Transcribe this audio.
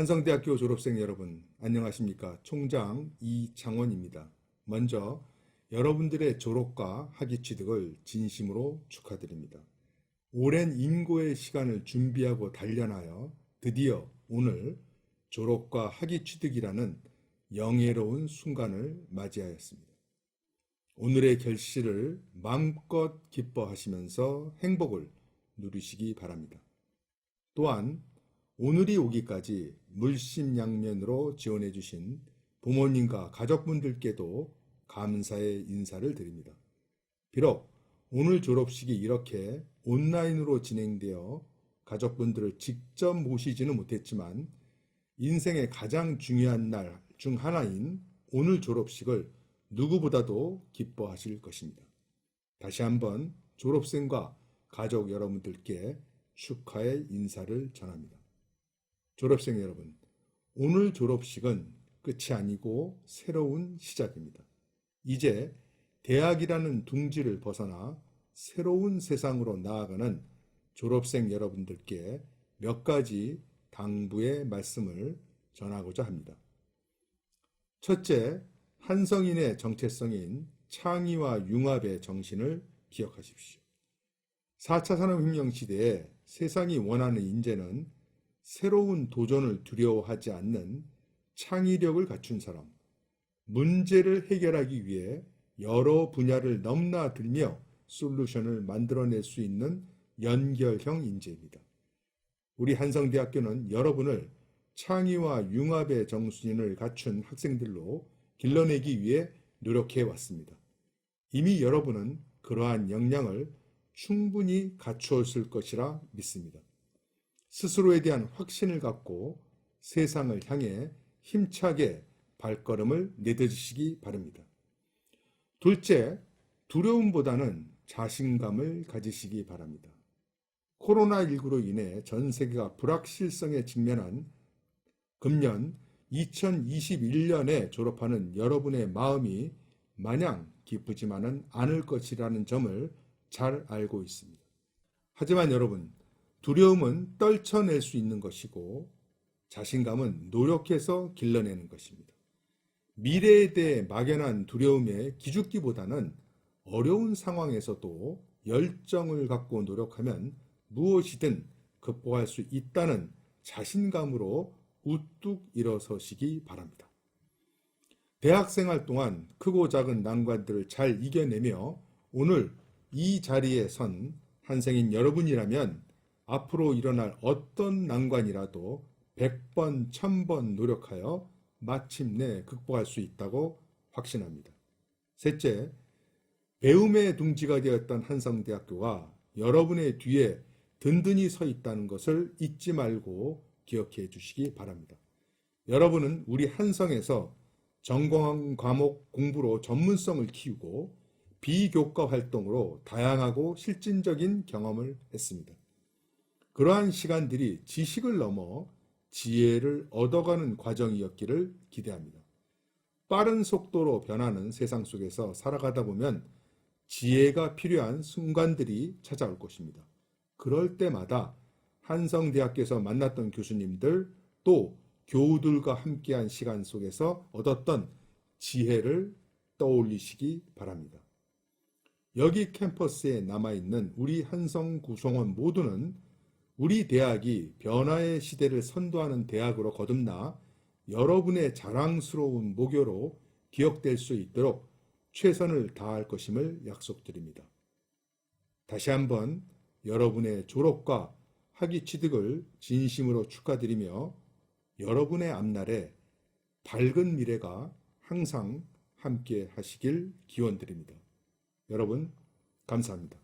한성대학교 졸업생 여러분, 안녕하십니까? 총장 이창원입니다. 먼저 여러분들의 졸업과 학위 취득을 진심으로 축하드립니다. 오랜 인고의 시간을 준비하고 단련하여 드디어 오늘 졸업과 학위 취득이라는 영예로운 순간을 맞이하였습니다. 오늘의 결실을 마음껏 기뻐하시면서 행복을 누리시기 바랍니다. 또한 오늘이 오기까지 물심양면으로 지원해 주신 부모님과 가족분들께도 감사의 인사를 드립니다. 비록 오늘 졸업식이 이렇게 온라인으로 진행되어 가족분들을 직접 모시지는 못했지만 인생의 가장 중요한 날 중 하나인 오늘 졸업식을 누구보다도 기뻐하실 것입니다. 다시 한번 졸업생과 가족 여러분들께 축하의 인사를 전합니다. 졸업생 여러분, 오늘 졸업식은 끝이 아니고 새로운 시작입니다. 이제 대학이라는 둥지를 벗어나 새로운 세상으로 나아가는 졸업생 여러분들께 몇 가지 당부의 말씀을 전하고자 합니다. 첫째, 한성인의 정체성인 창의와 융합의 정신을 기억하십시오. 4차 산업혁명 시대에 세상이 원하는 인재는 새로운 도전을 두려워하지 않는 창의력을 갖춘 사람, 문제를 해결하기 위해 여러 분야를 넘나들며 솔루션을 만들어낼 수 있는 연결형 인재입니다. 우리 한성대학교는 여러분을 창의와 융합의 정신을 갖춘 학생들로 길러내기 위해 노력해 왔습니다. 이미 여러분은 그러한 역량을 충분히 갖추었을 것이라 믿습니다. 스스로에 대한 확신을 갖고 세상을 향해 힘차게 발걸음을 내딛으시기 바랍니다. 둘째, 두려움보다는 자신감을 가지시기 바랍니다. 코로나19로 인해 전 세계가 불확실성에 직면한 금년 2021년에 졸업하는 여러분의 마음이 마냥 기쁘지만은 않을 것이라는 점을 잘 알고 있습니다. 하지만 여러분, 두려움은 떨쳐낼 수 있는 것이고 자신감은 노력해서 길러내는 것입니다. 미래에 대해 막연한 두려움에 기죽기보다는 어려운 상황에서도 열정을 갖고 노력하면 무엇이든 극복할 수 있다는 자신감으로 우뚝 일어서시기 바랍니다. 대학 생활 동안 크고 작은 난관들을 잘 이겨내며 오늘 이 자리에 선 한생인 여러분이라면 앞으로 일어날 어떤 난관이라도 100번, 1000번 노력하여 마침내 극복할 수 있다고 확신합니다. 셋째, 배움의 둥지가 되었던 한성대학교가 여러분의 뒤에 든든히 서 있다는 것을 잊지 말고 기억해 주시기 바랍니다. 여러분은 우리 한성에서 전공 과목 공부로 전문성을 키우고 비교과 활동으로 다양하고 실질적인 경험을 했습니다. 그러한 시간들이 지식을 넘어 지혜를 얻어가는 과정이었기를 기대합니다. 빠른 속도로 변하는 세상 속에서 살아가다 보면 지혜가 필요한 순간들이 찾아올 것입니다. 그럴 때마다 한성대학교에서 만났던 교수님들 또 교우들과 함께한 시간 속에서 얻었던 지혜를 떠올리시기 바랍니다. 여기 캠퍼스에 남아있는 우리 한성 구성원 모두는 우리 대학이 변화의 시대를 선도하는 대학으로 거듭나 여러분의 자랑스러운 모교로 기억될 수 있도록 최선을 다할 것임을 약속드립니다. 다시 한번 여러분의 졸업과 학위 취득을 진심으로 축하드리며 여러분의 앞날에 밝은 미래가 항상 함께 하시길 기원드립니다. 여러분, 감사합니다.